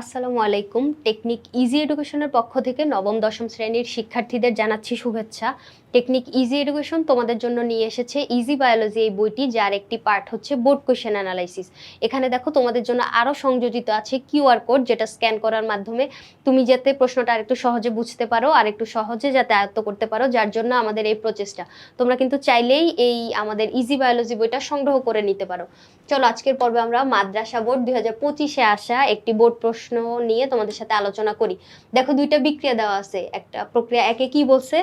আসসালামু আলাইকুম। Technique easy এডুকেশনের পক্ষ থেকে নবম দশম শ্রেণির শিক্ষার্থীদের জানাচ্ছি শুভেচ্ছা। টেকনিক ইজি এডুকেশন তোমাদের জন্য নিয়ে এসেছে ইজি বায়োলজি এই বইটি, যার একটি পার্ট হচ্ছে বোর্ড কোয়েশ্চেন অ্যানালাইসিস। এখানে দেখো তোমাদের জন্য আরও সংযোজিত আছে কিউআর কোড, যেটা স্ক্যান করার মাধ্যমে তুমি যাতে প্রশ্নটা আরেকটু সহজে বুঝতে পারো আর একটু সহজে যাতে আয়ত্ত করতে পারো, যার জন্য আমাদের এই প্রচেষ্টা। তোমরা কিন্তু চাইলেই এই আমাদের ইজি বায়োলজি বইটা সংগ্রহ করে নিতে পারো। চলো আজকের পর্বে আমরা মাদ্রাসা বোর্ড দুই হাজার পঁচিশে আসা একটি বোর্ড প্রশ্ন নিয়ে তোমাদের সাথে আলোচনা করি। দেখো দুইটা বিক্রিয়া দেওয়া আছে। একটা প্রক্রিয়া একে কি বলছে?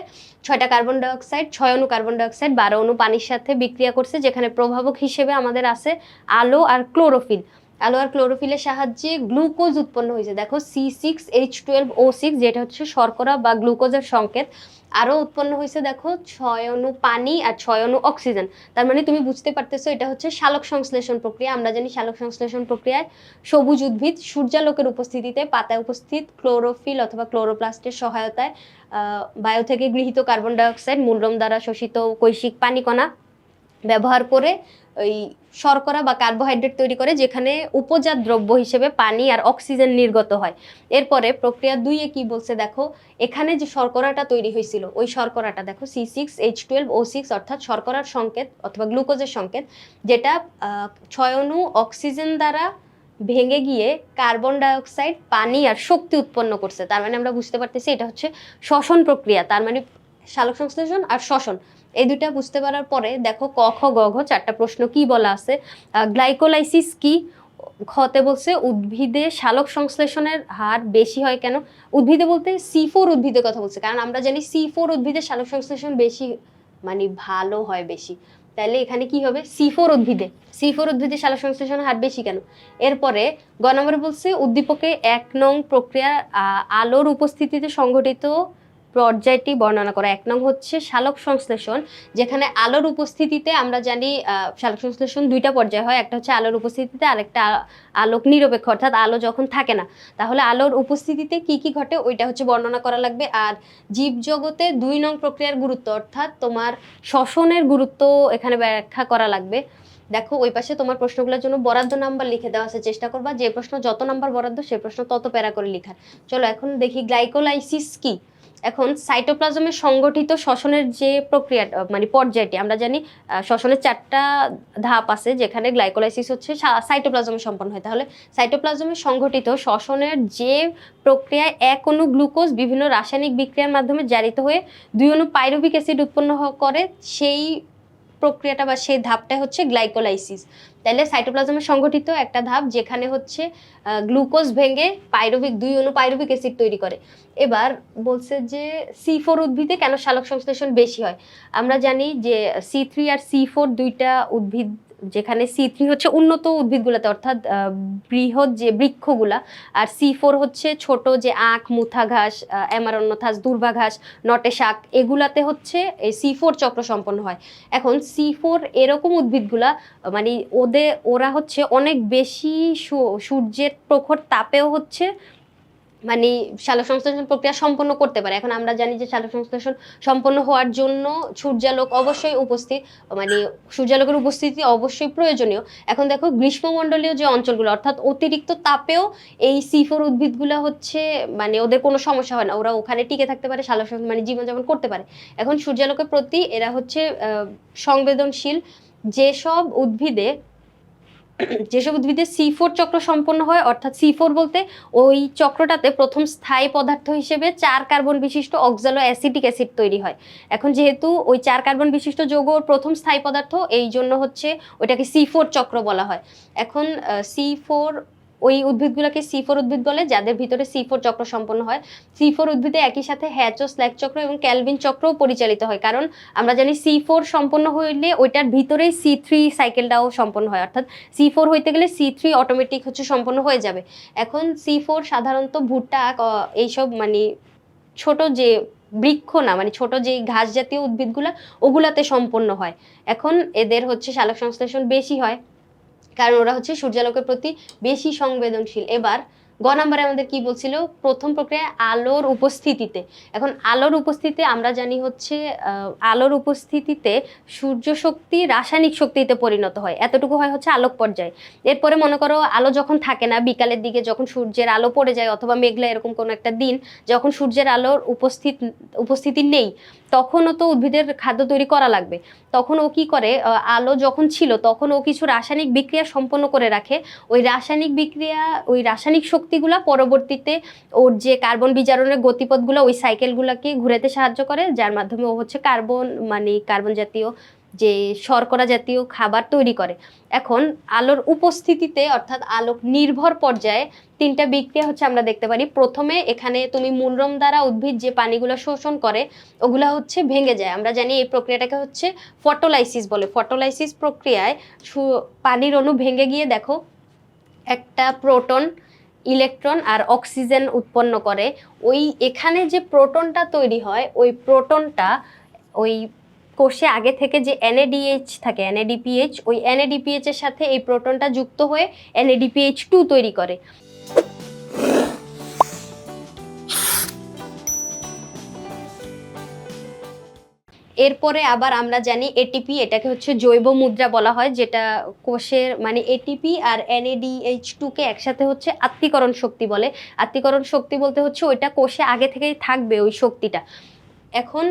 ছয়টা কার্বন ডাইঅক্সাইড ছয় অনু কার্বন ডাইঅক্সাইড বারো অণু পানির সাথে বিক্রিয়া করছে, যেখানে প্রভাবক হিসেবে আমাদের আছে আলো আর ক্লোরোফিল আর ক্লোরোফিলের সাহায্যে গ্লুকোজ উৎপন্ন হয়েছে। দেখো C six H twelve O six যেটা হচ্ছে শর্করা বা গ্লুকোজের সংকেত, আরও উৎপন্ন হয়েছে, দেখো ছয় অণু পানি আর ছয় অণু অক্সিজেন। তার মানে তুমি বুঝতে পারতেছো, এটা হচ্ছে শালক সংশ্লেষণ প্রক্রিয়া। আমরা জানি শালক সংশ্লেষণ প্রক্রিয়ায় সবুজ উদ্ভিদ সূর্যালোকের উপস্থিতিতে পাতায় উপস্থিত ক্লোরোফিল অথবা ক্লোরোপ্লাস্টের সহায়তায় বায়ু থেকে গৃহীত কার্বন ডাইঅক্সাইড, মূলরম দ্বারা শোষিত কৈশিক পানিকণা ব্যবহার করে ওই শর্করা বা কার্বোহাইড্রেট তৈরি করে যেখানে উপজাত দ্রব্য হিসেবে পানি আর অক্সিজেন নির্গত হয়। এরপরে প্রক্রিয়া দুইয়ে কি বলছে দেখো এখানে যে শর্করাটা তৈরি হয়েছিল ওই শর্করাটা দেখো C six H twelve O six অর্থাৎ শর্করার সংকেত অথবা গ্লুকোজের সংকেত যেটা আহ, ছয় অণু অক্সিজেন দ্বারা ভেঙে গিয়ে কার্বন ডাইঅক্সাইড পানি আর শক্তি উৎপন্ন করছে। তার মানে আমরা বুঝতে পারতেছি এটা হচ্ছে শ্বসন প্রক্রিয়া তার মানে সালোক সংশ্লেষণ আর শ্বসন। এই দুইটা বুঝতে পারার পরে দেখো ক, খ, গ, ঘ চারটা প্রশ্ন কি বলা আছে? গ্লাইকোলাইসিস কি? খতে বলছে উদ্ভিদে শালক সংশ্লেষণের হার বেশি হয় কেন? উদ্ভিদে বলতে সি ফোর উদ্ভিদের কথা বলছে, কারণ আমরা জানি সি ফোর উদ্ভিদে শালক সংশ্লেষণ বেশি মানে ভালো হয় বেশি। তাহলে এখানে কি হবে? সি ফোর উদ্ভিদে। সি ফোর উদ্ভিদে শালক সংশ্লেষণের হার বেশি কেন? এরপরে গ নম্বরে বলছে উদ্দীপকে এক নং প্রক্রিয়া আলোর উপস্থিতিতে সংঘটিত পর্যায়টি বর্ণনা করা। এক নং হচ্ছে শালক সংশ্লেষণ, যেখানে আলোর উপস্থিতিতে আমরা জানি শালক সংশ্লেষণ দুইটা পর্যায় হয়। একটা হচ্ছে আলোর উপস্থিতিতে, আরেকটা আলোক নিরপেক্ষ, অর্থাৎ আলো যখন থাকে না। তাহলে আলোর উপস্থিতিতে কি কি ঘটে, ওইটা হচ্ছে বর্ণনা করা লাগবে। আর জীবজগতে দুই নং প্রক্রিয়ার গুরুত্ব, অর্থাৎ তোমার শ্বসনের গুরুত্ব এখানে ব্যাখ্যা করা লাগবে। দেখো, ওই পাশে তোমার প্রশ্নগুলোর জন্য বরাদ্দ নাম্বার লিখে দেওয়া আছে, চেষ্টা করবা। যে প্রশ্ন যত নাম্বার বরাদ্দ সেই প্রশ্ন তত প্যারা করে লিখার। চলো এখন দেখি, গ্লাইকোলাইসিস কি? এখন সাইটোপ্লাজমে সংগঠিত শ্বসনের যে প্রক্রিয়া মানে পর্যায়টি, আমরা জানি শ্বসনের চারটা ধাপ আছে যেখানে গ্লাইকোলাইসিস হচ্ছে সাইটোপ্লাজমে সম্পন্ন হয়। তাহলে সাইটোপ্লাজমে সংগঠিত শ্বসনের যে প্রক্রিয়ায় এক অণু গ্লুকোজ বিভিন্ন রাসায়নিক বিক্রিয়ার মাধ্যমে জারিত হয়ে দুই অণু পাইরুভিক অ্যাসিড উৎপন্ন করে সেই প্রক্রিয়াটা বা সেই ধাপটা হচ্ছে গ্লাইকোলাইসিস তাহলে সাইটোপ্লাজমে সংগঠিত একটা ধাপ যেখানে হচ্ছে গ্লুকোজ ভেঙে পাইরুভিক, দুই অণু পাইরুভিক অ্যাসিড তৈরি করে। এবার বলছে যে সি ফোর উদ্ভিদে কেন শালক সংশ্লেষণ বেশি হয়? আমরা জানি যে সি থ্রি আর সি ফোর দুইটা উদ্ভিদ, যেখানে সি থ্রি হচ্ছে উন্নত উদ্ভিদগুলোতে, অর্থাৎ বৃহৎ যে বৃক্ষগুলা, আর সি ফোর হচ্ছে ছোট যে আখ, মুথা ঘাস অ্যামারণ্যথাস দুর্বা ঘাস, নটে শাক, এগুলাতে হচ্ছে এই সি ফোর চক্র সম্পন্ন হয়। এখন সি ফোর এরকম উদ্ভিদগুলা মানে ওদের ওরা হচ্ছে অনেক বেশি সূর্যের প্রখর তাপেও হচ্ছে মানে সালোক সংশ্লেষণ প্রক্রিয়া সম্পন্ন করতে পারে। এখন আমরা জানি যে সালোক সংশ্লেষণ সম্পন্ন হওয়ার জন্য সূর্যালোক অবশ্যই উপস্থিত মানে সূর্যালোকের উপস্থিতি অবশ্যই প্রয়োজনীয়। এখন দেখো গ্রীষ্মমণ্ডলীয় যে অঞ্চলগুলো, অর্থাৎ অতিরিক্ত তাপেও এই সিফোর উদ্ভিদগুলো হচ্ছে মানে ওদের কোনো সমস্যা হয় না। ওরা ওখানে টিকে থাকতে পারে সালোকসংশ্লেষণ মানে জীবনযাপন করতে পারে। এখন সূর্যালোকের প্রতি এরা হচ্ছে সংবেদনশীল যেসব উদ্ভিদে যেসব উদ্ভিদে সি ফোর চক্র সম্পন্ন হয়, অর্থাৎ সি ফোর বলতে ওই চক্রটাতে প্রথম স্থায়ী পদার্থ হিসেবে চার কার্বন বিশিষ্ট অক্সালো অ্যাসিটিক অ্যাসিড তৈরি হয়। এখন যেহেতু ওই চার কার্বন বিশিষ্ট যৌগ প্রথম স্থায়ী পদার্থ এই জন্য হচ্ছে ওইটাকে সি ফোর চক্র বলা হয়। এখন সি ফোর ওই উদ্ভিদগুলোকে সি ফোর উদ্ভিদ বলে, যাদের ভিতরে সি ফোর চক্র সম্পন্ন হয়। সি ফোর উদ্ভিদে একই সাথে হ্যাচো স্ল্যাক চক্র এবং ক্যালভিন চক্রও পরিচালিত হয়। কারণ আমরা জানি সি ফোর সম্পন্ন হইলে ওইটার ভিতরেই সি থ্রি সাইকেলটাও সম্পন্ন হয়। অর্থাৎ সি ফোর হইতে গেলে সি থ্রি অটোমেটিক হচ্ছে সম্পন্ন হয়ে যাবে। এখন সি ফোর সাধারণত ভুট্টা এইসব মানে ছোট যে বৃক্ষ না মানে ছোট যে ঘাস জাতীয় উদ্ভিদগুলা, ওগুলাতে সম্পন্ন হয়। এখন এদের হচ্ছে শালক সংশ্লেষণ বেশি হয়। কারণ ওরা হচ্ছে সূর্যালোকের প্রতি বেশি সংবেদনশীল। এবার গ নাম্বারে আমাদের কি বলছিল? প্রথম প্রক্রিয়া আলোর উপস্থিতিতে। এখন আলোর উপস্থিতিতে আমরা জানি হচ্ছে আলোর উপস্থিতিতে সূর্য শক্তি রাসায়নিক শক্তিতে পরিণত হয়। এতটুকু হয় হচ্ছে আলোক পর্যায়ে। এরপরে মনে করো আলো যখন থাকে না, বিকালের দিকে যখন সূর্যের আলো পড়ে যায় অথবা মেঘলা এরকম কোনো একটা দিন, যখন সূর্যের আলোর উপস্থিত, উপস্থিতি নেই, তখনও তো উদ্ভিদের খাদ্য তৈরি করা লাগবে। তখন ও কি করে? আলো যখন ছিল, তখন ও কিছু রাসায়নিক বিক্রিয়া সম্পন্ন করে রাখে। ওই রাসায়নিক বিক্রিয়া, ওই রাসায়নিক শক্তিগুলা পরবর্তীতে ওর যে কার্বন বিজারণের গতিপথগুলো, ওই সাইকেলগুলোকে ঘুরাতে সাহায্য করে, যার মাধ্যমে ও হচ্ছে কার্বন মানে কার্বন জাতীয় যে শর্করা জাতীয় খাবার তৈরি করে। এখন আলোর উপস্থিতিতে অর্থাৎ আলোক নির্ভর পর্যায়ে তিনটা বিক্রিয়া হচ্ছে আমরা দেখতে পারি। প্রথমে এখানে তুমি মূলরম দ্বারা উদ্ভিদ যে পানিগুলো শোষণ করে, ওগুলো হচ্ছে ভেঙে যায়। আমরা জানি এই প্রক্রিয়াটাকে হচ্ছে ফটোলাইসিস বলে। ফটোলাইসিস প্রক্রিয়ায় পানির অণু ভেঙে গিয়ে দেখো, একটা প্রোটন ইলেকট্রন আর অক্সিজেন উৎপন্ন করে, ওই এখানে যে প্রোটনটা তৈরি হয়, ওই প্রোটনটা ওই কোষে আগে থেকে যে এনএডিএইচ থাকে এনএডিপিএইচ ওই এনএডিপিএইচ এর সাথে এই প্রোটনটা যুক্ত হয়ে এনএডিপিএইচ টু তৈরি করে। এরপরে আবার আমরা জানি এটিপি এটাকে হচ্ছে জৈব মুদ্রা বলা হয়, যেটা কোষের মানে এটিপি আর এনএডিএইচ টুকে একসাথে হচ্ছে আত্মীকরণ শক্তি বলে। আত্মীকরণ শক্তি বলতে হচ্ছে ওইটা কোষে আগে থেকেই থাকবে ওই শক্তিটা। এখন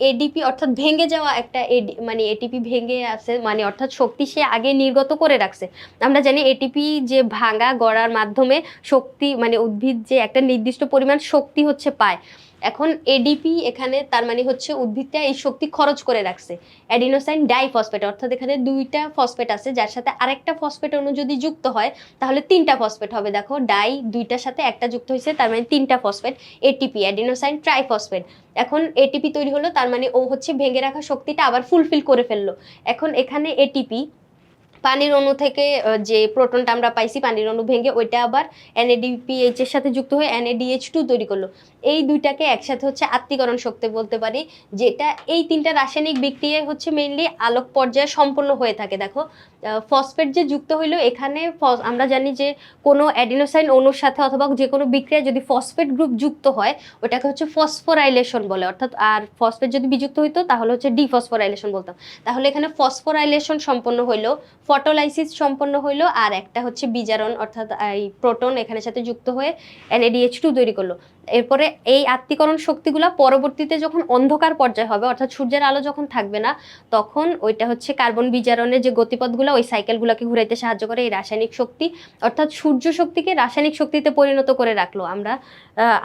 এডিপি অর্থাৎ ভেঙে যাওয়া একটা এডি মানে এটিপি ভেঙে আছে মানে অর্থাৎ শক্তি সে আগে নির্গত করে রাখছে। আমরা জানি এটিপি যে ভাঙা গড়ার মাধ্যমে শক্তি মানে উদ্ভিদ যে একটা নির্দিষ্ট পরিমাণ শক্তি হচ্ছে পায়। এখন এডিপি এখানে তার মানে হচ্ছে উদ্ভিদটা এই শক্তি খরচ করে রাখছে। অ্যাডিনোসাইন ডাইফসফেট, অর্থাৎ এখানে দুইটা ফসফেট আছে, যার সাথে আরেকটা ফসফেট অণু যদি যুক্ত হয়, তাহলে তিনটা ফসফেট হবে। দেখো, ডাই দুইটার সাথে একটা যুক্ত হয়েছে, তার মানে তিনটা ফসফেট। ATP adenosine triphosphate. এখন এটিপি তৈরি হলো, তার মানে ও হচ্ছে ভেঙে রাখা শক্তিটা আবার ফুলফিল করে ফেলল। এখন এখানে এটিপি পানির অণু থেকে যে প্রোটনটা আমরা পাইছি পানির অণু ভেঙে, ওইটা আবার এনএডিপিএইচ এর সাথে যুক্ত হয়ে এনএডিএইচ টু তৈরি করল। এই দুইটাকে একসাথে হচ্ছে আত্মীকরণ শক্তি বলতে পারি, যেটা এই তিনটা রাসায়নিক বিক্রিয়ায় হচ্ছে মেইনলি আলোক পর্যায়ে সম্পন্ন হয়ে থাকে। দেখো ফসফেট যে যুক্ত হইল, এখানে আমরা জানি যে কোনো অ্যাডিনোসাইন অণুর সাথে অথবা যে কোনো বিক্রিয়া যদি ফসফেট গ্রুপ যুক্ত হয়, ওটাকে হচ্ছে ফসফোরাইলেশন বলে। অর্থাৎ আর ফসফেট যদি বিযুক্ত হইতো, তাহলে হচ্ছে ডিফসফোরাইলেশন বলতাম। তাহলে এখানে ফসফোরাইলেশন সম্পন্ন হইল ফটোলাইসিস সম্পন্ন হইল, আর একটা হচ্ছে বিজারণ, অর্থাৎ এই প্রোটন এখানে সাথে যুক্ত হয়ে এনএডিএইচ টু তৈরি করল। এরপরে এই আত্মীকরণ শক্তিগুলা পরবর্তীতে যখন অন্ধকার পর্যায়ে হবে, অর্থাৎ সূর্যের আলো যখন থাকবে না, তখন ওইটা হচ্ছে কার্বন বিজারণের যে গতিপথগুলো, ওই সাইকেলগুলোকে ঘুরাইতে সাহায্য করে এই রাসায়নিক শক্তি। অর্থাৎ সূর্য শক্তিকে রাসায়নিক শক্তিতে পরিণত করে রাখল। আমরা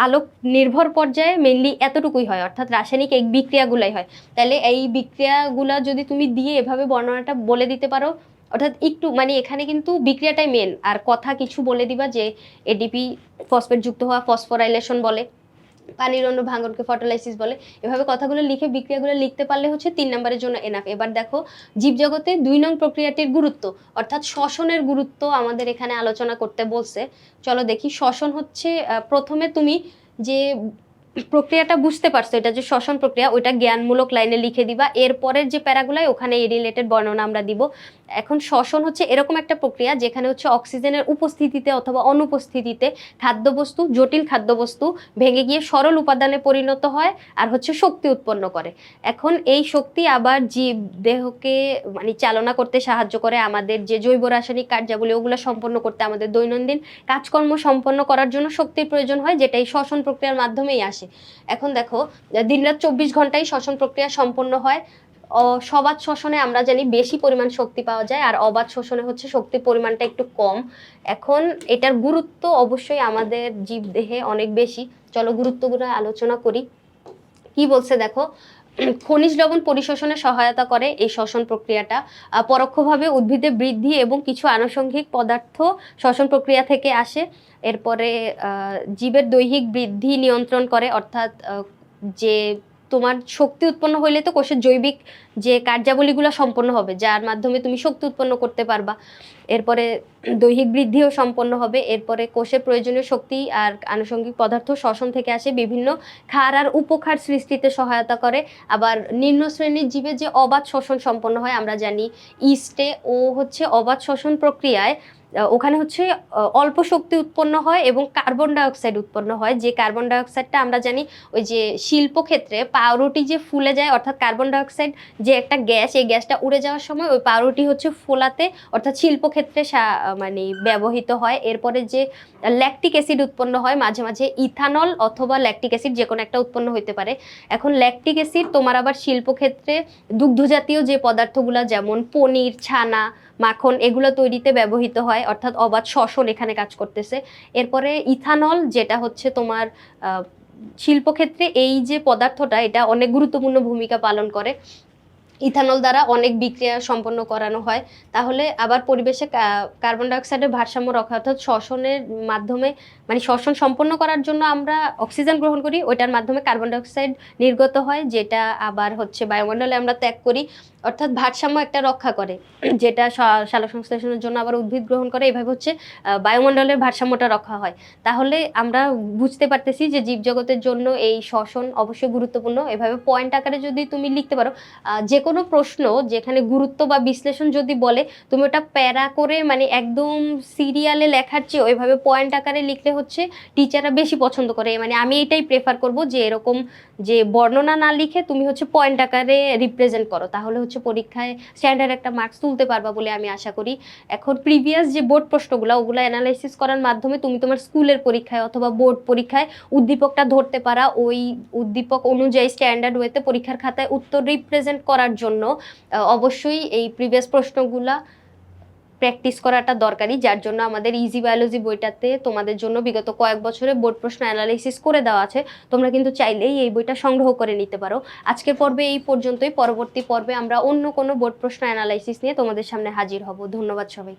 আলোক নির্ভর পর্যায়ে মেনলি এতটুকুই হয়, অর্থাৎ রাসায়নিক এই বিক্রিয়াগুলাই হয়। তাহলে এই বিক্রিয়াগুলা যদি তুমি দিয়ে এভাবে বর্ণনাটা বলে দিতে পারো অর্থাৎ একটু মানে এখানে কিন্তু বিক্রিয়াটাই মেন আর কথা কিছু বলে দিবা যে এডিপি ফসফেট যুক্ত হওয়া ফসফোরাইলেশন বলে, পানির অণু ভাঙনকে ফটোলাইসিস বলে, এভাবে কথাগুলো লিখে বিক্রিয়াগুলো লিখতে পারলে হচ্ছে তিন নম্বরের জন্য এনাফ এবার দেখো, জীবজগতে দুই নং প্রক্রিয়াটির গুরুত্ব, অর্থাৎ শ্বসনের গুরুত্ব আমাদের এখানে আলোচনা করতে বলছে। চলো দেখি, শ্বসন হচ্ছে প্রথমে তুমি যে প্রক্রিয়াটা বুঝতে পারছ, এটা যে শ্বসন প্রক্রিয়া, ওইটা জ্ঞানমূলক লাইনে লিখে দিবা। এরপরের যে প্যারাগুলাই, ওখানে এই রিলেটেড বর্ণনা আমরা দিব। এখন শ্বসন হচ্ছে এরকম একটা প্রক্রিয়া যেখানে হচ্ছে অক্সিজেনের উপস্থিতিতে অথবা অনুপস্থিতিতে খাদ্যবস্তু, জটিল খাদ্যবস্তু ভেঙে গিয়ে সরল উপাদানে পরিণত হয় আর হচ্ছে শক্তি উৎপন্ন করে। এখন এই শক্তি আবার জীব, দেহকে মানে চালনা করতে সাহায্য করে আমাদের যে জৈব রাসায়নিক কার্যাবলী, ওগুলো সম্পন্ন করতে আমাদের দৈনন্দিন কাজকর্ম সম্পন্ন করার জন্য শক্তির প্রয়োজন হয়, যেটা এই শ্বসন প্রক্রিয়ার মাধ্যমেই আসে। এখন দেখো, দিনরাত চব্বিশ ঘন্টায় শ্বসন প্রক্রিয়া সম্পন্ন হয়। সবাত শ্বসনে আমরা জানি বেশি পরিমাণ শক্তি পাওয়া যায় আর অবাধ শোষণে হচ্ছে শক্তির পরিমাণটা একটু কম। এখন এটার গুরুত্ব অবশ্যই আমাদের জীব দেহে অনেক বেশি। চলো গুরুত্বগুলো আলোচনা করি। কি বলছে দেখো? খনিজ লবণ পরিশোষণে সহায়তা করে এই শ্বসন প্রক্রিয়াটা। পরোক্ষভাবে উদ্ভিদের বৃদ্ধি এবং কিছু আনুষঙ্গিক পদার্থ শ্বসন প্রক্রিয়া থেকে আসে। এরপরে জীবের দৈহিক বৃদ্ধি নিয়ন্ত্রণ করে, অর্থাৎ যে তোমার শক্তি উৎপন্ন হইলে তো কোষের জৈবিক যে কার্যাবলীগুলো সম্পন্ন হবে, যার মাধ্যমে তুমি শক্তি উৎপন্ন করতে পারবা। এরপরে দৈহিক বৃদ্ধিও সম্পন্ন হবে। এরপরে কোষের প্রয়োজনীয় শক্তি আর আনুষঙ্গিক পদার্থ শ্বসন থেকে আসে। বিভিন্ন ক্ষার আর উপক্ষার সৃষ্টিতে সহায়তা করে। আবার নিম্ন শ্রেণির জীবে যে অবাধ শ্বসন সম্পন্ন হয়, আমরা জানি ইস্টে ও হচ্ছে অবাধ শ্বসন প্রক্রিয়ায় ওখানে হচ্ছে অল্প শক্তি উৎপন্ন হয় এবং কার্বন ডাইঅক্সাইড উৎপন্ন হয়। যে কার্বন ডাইঅক্সাইডটা আমরা জানি ওই যে শিল্পক্ষেত্রে পাউরুটি যে ফুলে যায়, অর্থাৎ কার্বন ডাইঅক্সাইড যে একটা গ্যাস, এই গ্যাসটা উড়ে যাওয়ার সময় ওই পাউরুটি হচ্ছে ফোলাতে, অর্থাৎ শিল্পক্ষেত্রে মানে ব্যবহৃত হয়। এরপরে যে ল্যাকটিক অ্যাসিড উৎপন্ন হয়, মাঝে মাঝে ইথানল অথবা ল্যাকটিক অ্যাসিড যে কোনো একটা উৎপন্ন হতে পারে। এখন ল্যাকটিক অ্যাসিড তোমার আবার শিল্পক্ষেত্রে দুগ্ধজাতীয় যে পদার্থগুলো যেমন পনির, ছানা, মাখন, এগুলো তৈরিতে ব্যবহৃত হয়, অর্থাৎ অবাধ শ্বসন এখানে কাজ করতেছে। এরপরে ইথানল যেটা হচ্ছে তোমার শিল্পক্ষেত্রে এই যে পদার্থটা, এটা অনেক গুরুত্বপূর্ণ ভূমিকা পালন করে। ইথানল দ্বারা অনেক বিক্রিয়া সম্পন্ন করানো হয়। তাহলে আবার পরিবেশে কার্বন ডাইঅক্সাইডের ভারসাম্য রক্ষা, অর্থাৎ শ্বসনের মাধ্যমে মানে শ্বসন সম্পন্ন করার জন্য আমরা অক্সিজেন গ্রহণ করি, ওইটার মাধ্যমে কার্বন ডাইঅক্সাইড নির্গত হয়, যেটা আবার হচ্ছে বায়ুমণ্ডলে আমরা ত্যাগ করি। অর্থাৎ ভারসাম্য একটা রক্ষা করে, যেটা সালোকসংশ্লেষণের জন্য আবার উদ্ভিদ গ্রহণ করে এইভাবে হচ্ছে বায়ুমণ্ডলের ভারসাম্যটা রক্ষা হয়। তাহলে আমরা বুঝতে পারতেছি যে জীবজগতের জন্য এই শ্বসন অবশ্যই গুরুত্বপূর্ণ। এভাবে পয়েন্ট আকারে যদি তুমি লিখতে পারো যে কোনো প্রশ্ন যেখানে গুরুত্ব বা বিশ্লেষণ যদি বলে, তুমি ওটা প্যারা করে মানে একদম সিরিয়ালে লেখার চেয়ে ওইভাবে পয়েন্ট আকারে লিখলে হচ্ছে টিচাররা বেশি পছন্দ করে। মানে আমি এটাই প্রেফার করব যে এরকম যে বর্ণনা না লিখে তুমি হচ্ছে পয়েন্ট আকারে রিপ্রেজেন্ট করো। তাহলে হচ্ছে পরীক্ষায় স্ট্যান্ডার্ড একটা মার্কস তুলতে পারবা বলে আমি আশা করি। এখন প্রিভিয়াস যে বোর্ড প্রশ্নগুলো, ওগুলো অ্যানালাইসিস করার মাধ্যমে তুমি তোমার স্কুলের পরীক্ষায় অথবা বোর্ড পরীক্ষায় উদ্দীপকটা ধরতে পারা। ওই উদ্দীপক অনুযায়ী স্ট্যান্ডার্ড ওয়েতে পরীক্ষার খাতায় উত্তর রিপ্রেজেন্ট করার জন্য অবশ্যই এই প্রিভিয়াস প্রশ্নগুলা প্র্যাকটিস করাটা দরকারি যার জন্য আমাদের ইজি বায়োলজি বইটাতে তোমাদের জন্য বিগত কয়েক বছরে বোর্ড প্রশ্ন অ্যানালাইসিস করে দেওয়া আছে। তোমরা কিন্তু চাইলেই এই বইটা সংগ্রহ করে নিতে পারো। আজকের পর্বে এই পর্যন্তই। পরবর্তী পর্বে আমরা অন্য কোনো বোর্ড প্রশ্ন অ্যানালাইসিস নিয়ে তোমাদের সামনে হাজির হব। ধন্যবাদ সবাই